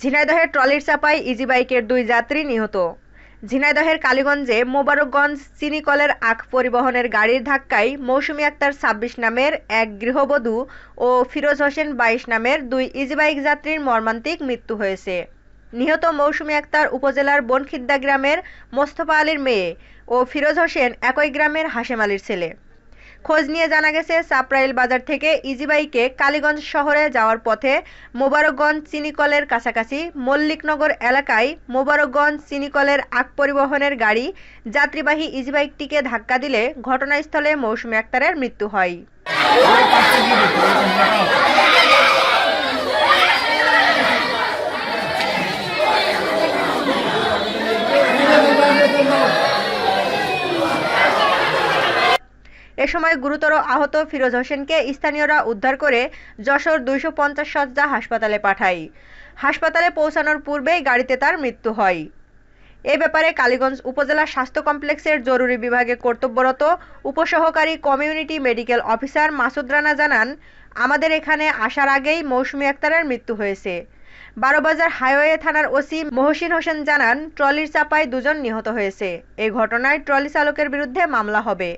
ঝিনাইদহের ট্রলির চাপায় ইজি বাইকের দুই যাত্রী নিহত। ঝিনাইদহের কালীগঞ্জে মোবারকগঞ্জ চিনিকলের আখ পরিবহনের গাড়ির ধাক্কায় মৌসুমী আক্তার ছাব্বিশ নামের এক গৃহবধূ ও ফিরোজ হোসেন বাইশ নামের দুই ইজিবাইক যাত্রীর মর্মান্তিক মৃত্যু হয়েছে। নিহত মৌসুমী আক্তার উপজেলার বনখিদ্দা গ্রামের মোস্তফা আলীর মেয়ে ও ফিরোজ হোসেন একই গ্রামের হাশেম আলীর ছেলে। খোঁজ নিয়ে জানা গেছে চাপরাইল বাজার থেকে ইজিবাইকে কালীগঞ্জ শহরে যাওয়ার পথে মোবারকগঞ্জ চিনিকলের কাছাকাছি মল্লিকনগর এলাকায় মোবারকগঞ্জ চিনিকলের আগ পরিবহনের গাড়ি যাত্রীবাহী ইজিবাইকটিকে ধাক্কা দিলে ঘটনাস্থলে মৌসুমী আক্তারের মৃত্যু হয়। সময় গুরুতর আহত ফিরোজ হোসেনকে স্থানীয়রা উদ্ধার করে যশোর দুইশো পঞ্চাশ সজ্জা হাসপাতালে পাঠায়। হাসপাতালে পৌঁছানোর পূর্বেই গাড়িতে তার মৃত্যু হয়। এ ব্যাপারে কালীগঞ্জ উপজেলা স্বাস্থ্য কমপ্লেক্সের জরুরি বিভাগে কর্তব্যরত উপসহকারী community medical officer Masud Rana জানান, আমাদের এখানে আসার আগেই মৌসুমী আক্তারের মৃত্যু হয়েছে। বারোবাজার হাইওয়ে থানার ওসি মহসিন হোসেন জানান, ট্রলির চাপায় দুজন নিহত হয়েছে। এই ঘটনায় ট্রলি চালকের বিরুদ্ধে মামলা হবে।